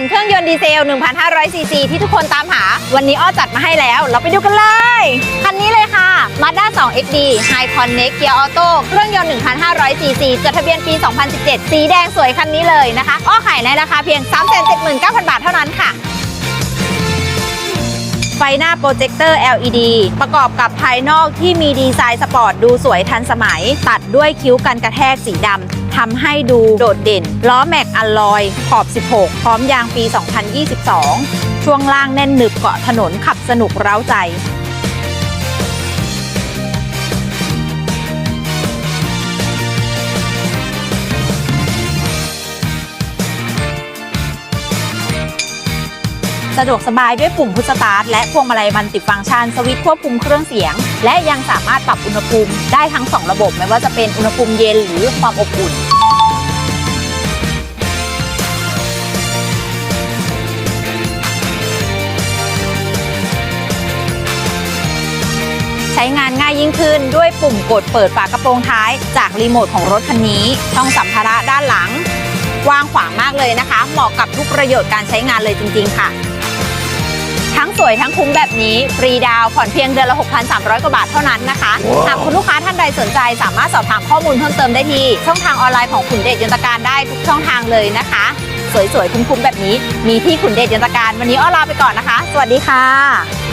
งเครื่องยนต์ดีเซล 1,500 ซีซีที่ทุกคนตามหา วันนี้อ้อจัดมาให้แล้ว เราไปดูกันเลย คันนี้เลยค่ะ Mazda 2 XD High Connect Gear Auto เครื่องยนต์ 1,500 ซีซีจดทะเบียนปี 2017 สีแดงสวยคันนี้เลยนะคะ อ้อขายในราคาเพียง 379,000 บาทเท่านั้นค่ะไฟหน้าโปรเจคเตอร์ LED ประกอบกับภายนอกที่มีดีไซน์สปอร์ตดูสวยทันสมัย ตัดด้วยคิ้วกันกระแทกสีดำ ทำให้ดูโดดเด่น ล้อแม็กอลลอยขอบ 16 พร้อมยางปี 2022 ช่วงล่างแน่นหนึบเกาะถนนขับสนุกเร้าใจสะดวกสบายด้วยปุ่มพุชสตาร์ทและพวงมาลัยมันติดฟังก์ชันสวิตช์ควบคุมเครื่องเสียง และยังสามารถปรับอุณหภูมิได้ทั้ง 2 ระบบ ไม่ว่าจะเป็นอุณหภูมิเย็นหรือความอบอุ่น ใช้งานง่ายยิ่งขึ้นด้วยปุ่มกดเปิดฝากระโปรงท้าย จากรีโมทของรถคันนี้ ช่องสัมภาระด้านหลังกว้างขวางมากเลยนะคะ เหมาะกับทุกประโยชน์การใช้งานเลยจริง ๆ ค่ะ ทั้งสวยทั้งคุ้มแบบนี้ฟรีดาวน์ผ่อนเพียงเดือนละ 6,300 กว่าบาทเท่านั้นนะคะหากคุณลูกค้าท่านใดสนใจ สามารถสอบถามข้อมูลเพิ่มเติมได้ที่ ช่องทางออนไลน์ของขุนเดชยนตการได้ทุกช่องทางเลยนะคะ สวยๆคุ้มๆแบบนี้ มีที่ขุนเดชยนตการ วันนี้อ้อลาไปก่อนนะคะ สวัสดีค่ะ